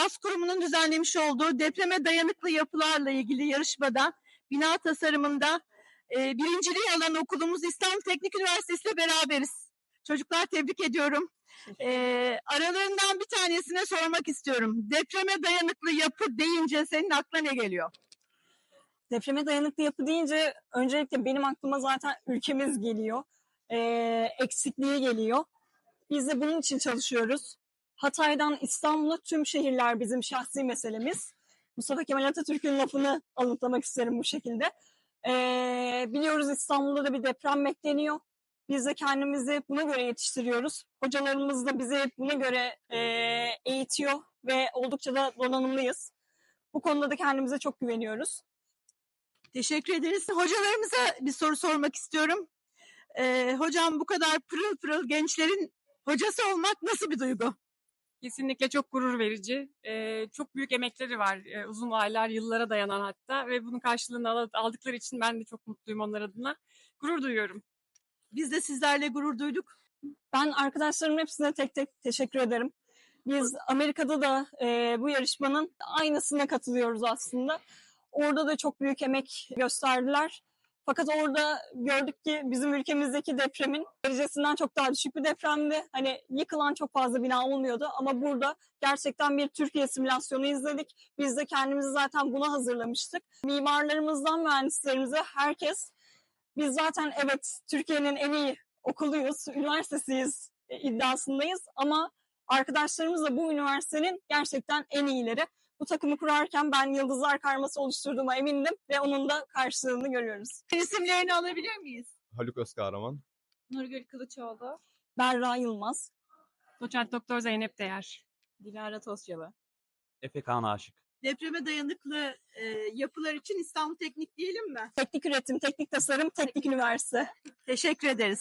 DAS kurumunun düzenlemiş olduğu depreme dayanıklı yapılarla ilgili yarışmada bina tasarımında e, birinciliği alan okulumuz İstanbul Teknik Üniversitesi ile beraberiz. Çocuklar tebrik ediyorum. E, aralarından bir tanesine sormak istiyorum. Depreme dayanıklı yapı deyince senin aklına ne geliyor? Depreme dayanıklı yapı deyince öncelikle benim aklıma zaten ülkemiz geliyor. Ee, eksikliği geliyor. Biz de bunun için çalışıyoruz. Hatay'dan İstanbul'a tüm şehirler bizim şahsi meselemiz. Mustafa Kemal Atatürk'ün lafını anlatmak isterim bu şekilde. Ee, biliyoruz İstanbul'da da bir deprem bekleniyor. Biz de kendimizi buna göre yetiştiriyoruz. Hocalarımız da bizi buna göre e, eğitiyor ve oldukça da donanımlıyız. Bu konuda da kendimize çok güveniyoruz. Teşekkür ederiz. Hocalarımıza bir soru sormak istiyorum. Ee, hocam bu kadar pırıl pırıl gençlerin hocası olmak nasıl bir duygu? Kesinlikle çok gurur verici. Ee, çok büyük emekleri var. Ee, uzun aylar, yıllara dayanan hatta. Ve bunun karşılığını al- aldıkları için ben de çok mutluyum onlar adına. Gurur duyuyorum. Biz de sizlerle gurur duyduk. Ben arkadaşlarımın hepsine tek tek teşekkür ederim. Biz Amerika'da da e, bu yarışmanın aynısına katılıyoruz aslında. Orada da çok büyük emek gösterdiler. Fakat orada gördük ki bizim ülkemizdeki depremin derecesinden çok daha düşük bir depremdi. Hani yıkılan çok fazla bina olmuyordu ama burada gerçekten bir Türkiye simülasyonu izledik. Biz de kendimizi zaten buna hazırlamıştık. Mimarlarımızdan mühendislerimize herkes biz zaten evet Türkiye'nin en iyi okuluyuz, üniversitesiyiz iddiasındayız ama arkadaşlarımız da bu üniversitenin gerçekten en iyileri. Bu takımı kurarken ben Yıldızlar Karması oluşturduğuma emindim ve onun da karşılığını görüyoruz. İsimlerini alabilir miyiz? Haluk Özkahraman. Nurgül Kılıçoğlu. Berra Yılmaz, Doçent Doktor Zeynep Değer. Dilara Tosyalı. Efe Kaan Aşık. Depreme dayanıklı e, yapılar için İstanbul Teknik diyelim mi? Teknik üretim, teknik tasarım, teknik üniversite. Teşekkür ederiz.